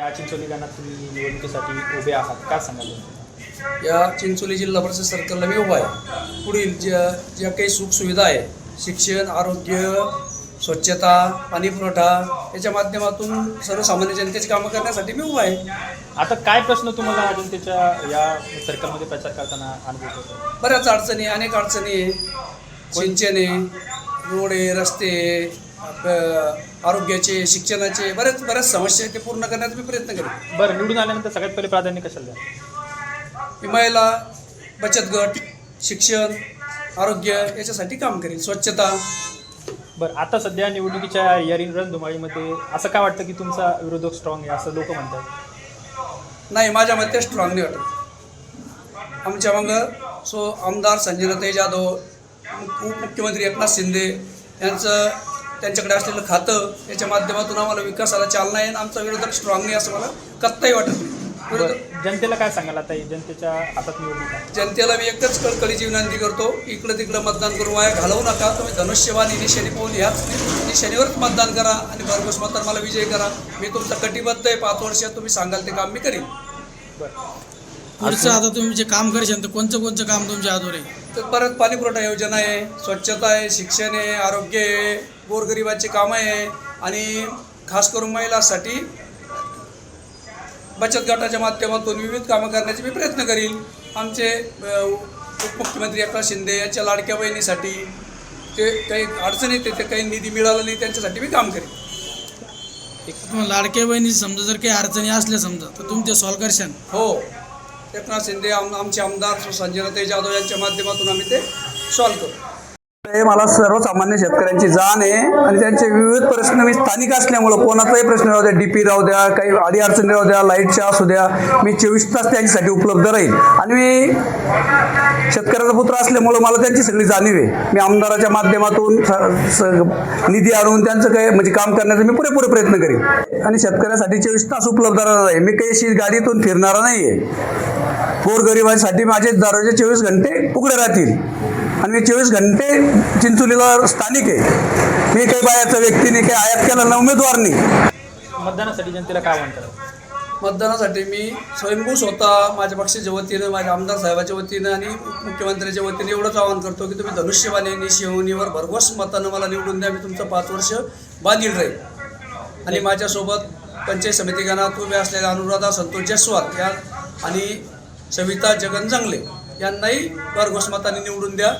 या चिंचोली गाण्यात तुम्ही निवडणुकीसाठी उभे आहात. काय सांगाल? या चिंचोली जिल्हा परिषद सर्कलला मी उभा आहे. पुढील ज्या ज्या काही सुखसुविधा आहे शिक्षण आरोग्य स्वच्छता पाणी पुरवठा याच्या माध्यमातून सर्वसामान्य जनतेची कामं करण्यासाठी मी उभा आहे. आता काय प्रश्न तुम्हाला जनतेच्या या सर्कलमध्ये प्रचार करताना अनुभव बऱ्याच अडचणी अनेक अडचणी आहे. सिंचन आहे रोड आहे रस्ते आरोग्याचे शिक्षणाचे बरेच बऱ्याच समस्या ते पूर्ण करण्याचा मी प्रयत्न करेन. बरं निवडून आल्यानंतर सगळ्यात पहिले प्राधान्य कशाला द्या मी महिला बचत गट शिक्षण आरोग्य याच्यासाठी काम करेन. स्वच्छता. बरं आता सध्या निवडणुकीच्या या रणधुमाळीमध्ये असं काय वाटतं की तुमचा विरोधक स्ट्रॉंग आहे असं लोक म्हणतात? नाही माझ्या मते स्ट्रॉंग नाही वाटत. आमच्या मग सो आमदार संजयनाथाई जाधव उप- उपमुख्यमंत्री एकनाथ शिंदे यांचं त्यांच्याकडे असलेलं खातं याच्या माध्यमातून आम्हाला विकासाला चालना आहे आणि आमचा विरोधक स्ट्रॉंग नाही असं मला कत्ताही वाटत नाही. जनतेला काय सांगाल आता ही जनतेच्या हातात निवडणूक आहे? जनतेला मी एकच कळकळीची विनंती करतो इकडं तिकडं मतदान करून वाया घालवू नका तुम्ही धनुष्यवाणी निशाणी पाहून ह्याच निशाणीवरच मतदान करा आणि भरघोस मतदान मला विजय करा. मी तुमचा कटिबद्ध आहे पाच वर्षात तुम्ही सांगाल ते काम मी करीन. बरं. पुढचं आता तुम्ही जे काम करशाल तर कोणतं कोणतं काम तुमच्या हातवर आहे? तर परत पाणी पुरवठा योजना आहे स्वच्छता आहे शिक्षण आहे आरोग्य आहे. गोरगरिबाची कामं आहे आणि खास करून महिलांसाठी बचत गटाच्या माध्यमातून विविध कामं करण्याचे मी प्रयत्न करील. आमचे उपमुख्यमंत्री एकनाथ शिंदे यांच्या लाडक्या बहिणीसाठी ते काही अडचणी येते ते काही निधी मिळाला नाही त्यांच्यासाठी मी काम करेन. लाडक्या बहिणी समजा जर काही अडचणी असल्या समजा तर तुम्ही ते सॉल्व्ह करशाल हो. एकनाथ शिंदे आम आमचे आमदार संजयनाथ जाधव यांच्या माध्यमातून आम्ही ते सॉल्व्ह करू. हे मला सर्वसामान्य शेतकऱ्यांची जाण आहे आणि त्यांचे विविध प्रश्न मी स्थानिक असल्यामुळं कोणाचाही प्रश्न राहू द्या डीपी राहू द्या काही अडी अडचणी राहू द्या लाईटच्या असू द्या मी चोवीस तास त्यांच्यासाठी उपलब्ध राहील. आणि मी शेतकऱ्याचा पुत्र असल्यामुळं मला त्यांची सगळी जाणीव आहे. मी आमदाराच्या माध्यमातून निधी आणून त्यांचं काही म्हणजे काम करण्याचा मी पुरेपूर प्रयत्न करेन. आणि शेतकऱ्यासाठी चोवीस तास उपलब्ध राहणार आहे. मी काही अशी गाडीतून फिरणारा नाही आहे गोरगरिबांसाठी माझे दरवाजे चोवीस घंटे उघडे राहतील. आणि मी चोवीस घंटे चिंचोलीला स्थानिक आहे. मी काही बायाच्या व्यक्तीने काही आयात केला ना उमेदवार नाही. मतदानासाठी जनतेला काय म्हणतात? मतदानासाठी मी स्वयंभू स्वतः माझ्या पक्षाच्या वतीनं माझ्या आमदार साहेबाच्या वतीनं आणि मुख्यमंत्र्याच्या वतीनं एवढंच आवाहन करतो की तुम्ही धनुष्यबाणे निशिवणीवर भरघोस मतानं मला निवडून द्या. मी तुमचं पाच वर्ष बांधील राहील. आणि माझ्यासोबत पंचायत समिती गणात उभे असलेल्या अनुराधा संतोष जयस्वाल या आणि सविता जगन जंगले यांनाही भरघोस मताने निवडून द्या.